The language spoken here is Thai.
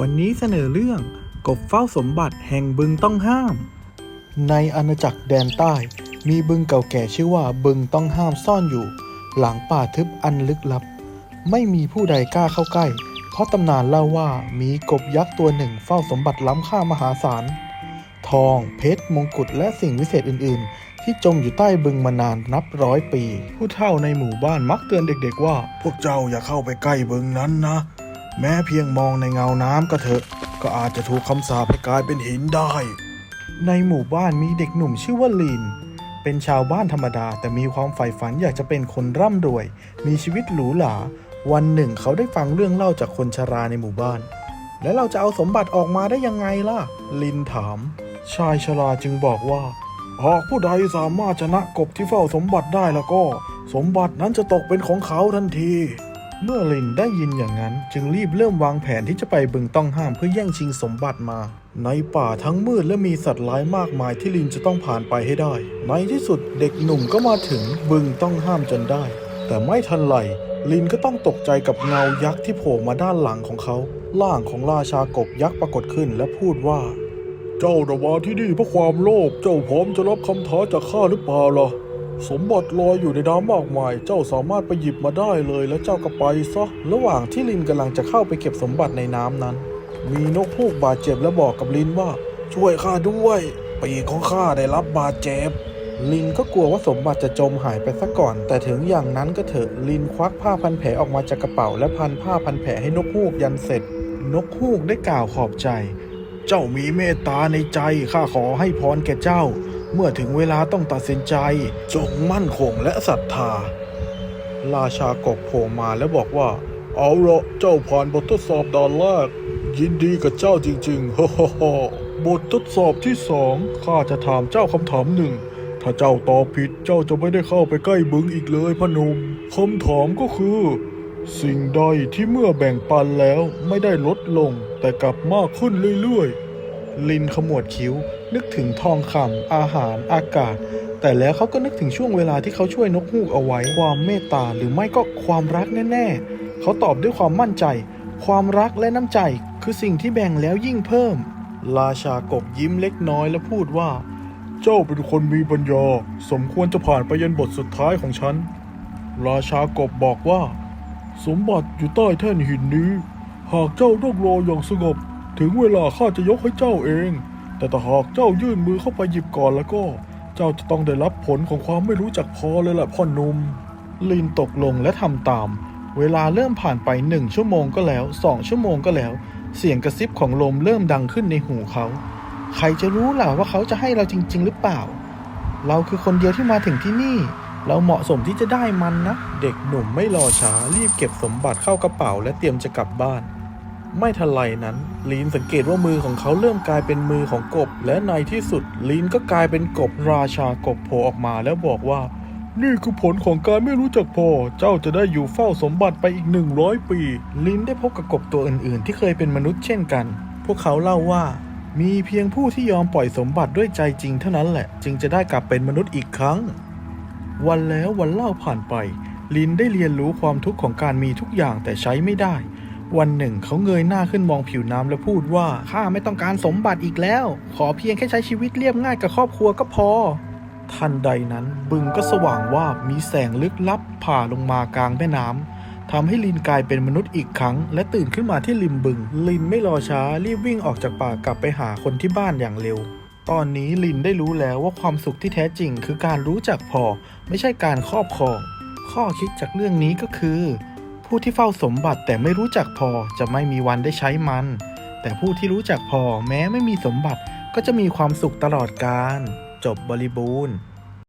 วันนี้เสนอเรื่องกบเฝ้าสมบัติแห่งบึงต้องห้าม ในอาณาจักรแดนใต้ มีบึงเก่าแก่ชื่อว่าบึงต้องห้ามซ่อนอยู่ หลังป่าทึบอันลึกลับ ไม่มีผู้ใดกล้าเข้าใกล้ เพราะตำนานเล่าว่ามีกบยักษ์ตัวหนึ่งเฝ้าสมบัติล้ำค่ามหาศาล ทอง เพชร มงกุฎ และสิ่งวิเศษอื่น ๆ ที่จมอยู่ใต้บึงมานานนับร้อยปี ผู้เฒ่าในหมู่บ้านมักเตือนเด็ก ๆ ว่า พวกเจ้าอย่าเข้าไปใกล้บึงนั้นนะ แม้เพียงมองในเงาน้ำก็เถอะ ก็อาจจะถูกคำสาปให้กลายเป็นหินได้ ในหมู่บ้านมีเด็กหนุ่มชื่อว่าลีนเป็นชาวบ้านธรรมดา แต่มีความใฝ่ฝันอยากจะเป็นคนร่ำรวย มีชีวิตหรูหราวันหนึ่งเขาได้ฟังเรื่องเล่าจากคนชราในหมู่บ้าน แล้วเราจะเอาสมบัติออกมาได้ยังไงล่ะ ลินถาม ชายชราจึงบอกว่า หากผู้ใดสามารถชนะกบที่เฝ้าสมบัติได้แล้วก็ สมบัตินั้นจะตกเป็นของเขาทันที เมื่อลินได้ยินอย่างนั้น จึงรีบเริ่มวางแผนที่จะไปบึงต้องห้ามเพื่อแย่งชิงสมบัติมา ในป่าทั้งมืดและมีสัตว์ร้ายมากมายที่ลินจะต้องผ่านไปให้ได้ ในที่สุดเด็กหนุ่มก็มาถึงบึงต้องห้ามจนได้ แต่ไม่ทันไรลินก็ต้องตกใจกับเงายักษ์ที่โผล่มาด้านหลังของเขาร่างของราชากบยักษ์ปรากฏขึ้นและพูดว่า เจ้าระมาที่นี่เพราะความโลภเจ้าพร้อมจะรับคำท้าจากข้าหรือเปล่าล่ะ สมบัติลอยอยู่ในน้ำมากมาย เจ้าสามารถไปหยิบมาได้เลยแล้วเจ้าก็ไปซะ ระหว่างที่ลินกำลังจะเข้าไปเก็บสมบัติในน้ำนั้น มีนกฮูกบาดเจ็บและบอกกับลินว่า ช่วยข้าด้วยปีกของข้าได้รับบาดเจ็บ ลินก็กลัวว่าสมบัติจะจมหายไปซะก่อน แต่ถึงอย่างนั้นก็เถอะลินควักผ้าพันแผลออกมาจากกระเป๋า และพันผ้าพันแผลให้นกฮูกยันเสร็จ นกฮูกได้กล่าวขอบใจ เจ้ามีเมตตาในใจข้าขอให้พรแก่เจ้า เมื่อถึงเวลาต้องตัดสินใจ จงมั่นคงและศรัทธา ราชากบโผล่มาแล้วบอกว่า เอาละเจ้าผ่านบททดสอบด่านแรก ยินดีกับเจ้าจริงๆฮ่าฮ่าบททดสอบที่สองข้าจะถามเจ้าคำถามหนึ่ง ถ้าเจ้าตอบผิดเจ้าจะไม่ได้เข้าไปใกล้บึงอีกเลยพนุมคำถามก็คือ สิ่งใดที่เมื่อแบ่งปันแล้วไม่ได้ลดลงแต่กลับมากขึ้นเรื่อยๆ ลินขมวดคิ้ว นึกถึงทองคำอาหารอากาศ แต่แล้วเขาก็นึกถึงช่วงเวลาที่เขาช่วยนกฮูกเอาไว้ ความเมตตาหรือไม่ก็ความรักแน่ๆ เขาตอบด้วยความมั่นใจ ความรักและน้ำใจ คือสิ่งที่แบ่งแล้วยิ่งเพิ่ม ราชากบยิ้มเล็กน้อยและพูดว่า เจ้าเป็นคนมีปัญญาสมควรจะผ่านไปยันบทสุดท้ายของฉัน ราชากบบอกว่า สมบัติอยู่ใต้แท่นหินนี้ หากเจ้าต้องรออย่างสงบ ถึงเวลาข้าจะยกให้เจ้าเอง แต่ถ้าหากเจ้ายื่นมือเข้าไปหยิบก่อนแล้วก็ เจ้าจะต้องได้รับผลของความไม่รู้จักพอเลยแหละพ่อหนุ่มลินตกลงและทำตาม เวลาเริ่มผ่านไปหนึ่งชั่วโมงก็แล้วสองชั่วโมงก็แล้ว เสียงกระซิบของลมเริ่มดังขึ้นในหูเขา ใครจะรู้ล่ะว่าเขาจะให้เราจริง ๆ หรือเปล่า เราคือคนเดียวที่มาถึงที่นี่ เราเหมาะสมที่จะได้มันนะ เด็กหนุ่มไม่รอช้ารีบเก็บสมบัติเข้ากระเป๋าและเตรียมจะกลับบ้าน ไม่ทันไรนั้นลีนสังเกตว่ามือของเขาเริ่มกลายเป็นมือของกบ และในที่สุดลีนก็กลายเป็นกบราชากบโผล่ออกมาแล้วบอกว่า นี่คือผลของการไม่รู้จักพอ เจ้าจะได้อยู่เฝ้าสมบัติไปอีกหนึ่งร้อยปีลินได้พบกับกบตัวอื่นๆ ที่เคยเป็นมนุษย์เช่นกัน พวกเขาเล่าว่า มีเพียงผู้ที่ยอมปล่อยสมบัติด้วยใจจริงเท่านั้นแหละ จึงจะได้กลับเป็นมนุษย์อีกครั้ง วันแล้ววันเล่าผ่านไปลินได้เรียนรู้ความทุกข์ของการมีทุกอย่างแต่ใช้ไม่ได้ วันหนึ่งเขาเงยหน้าขึ้นมองผิวน้ำและพูดว่าข้าไม่ต้องการสมบัติอีกแล้ว ขอเพียงแค่ใช้ชีวิตเรียบง่ายกับครอบครัวก็พอ ทันใดนั้นบึงก็สว่างว่ามีแสงลึกลับผ่าลงมากลางแม่น้ำทำให้ลินกลายเป็นมนุษย์อีกครั้ง และตื่นขึ้นมาที่ริมบึง ลินไม่รอช้ารีบวิ่งออกจากป่ากลับไปหาคนที่บ้านอย่างเร็ว ตอนนี้ลินได้รู้แล้วว่าความสุขที่แท้จริง คือการรู้จักพอ ไม่ใช่การครอบครอง ข้อคิดจากเรื่องนี้ก็คือ ผู้ที่เฝ้าสมบัติแต่ไม่รู้จักพอจะไม่มีวันได้ใช้มัน แต่ผู้ที่รู้จักพอแม้ไม่มีสมบัติก็จะมีความสุขตลอดกาลจบบริบูรณ์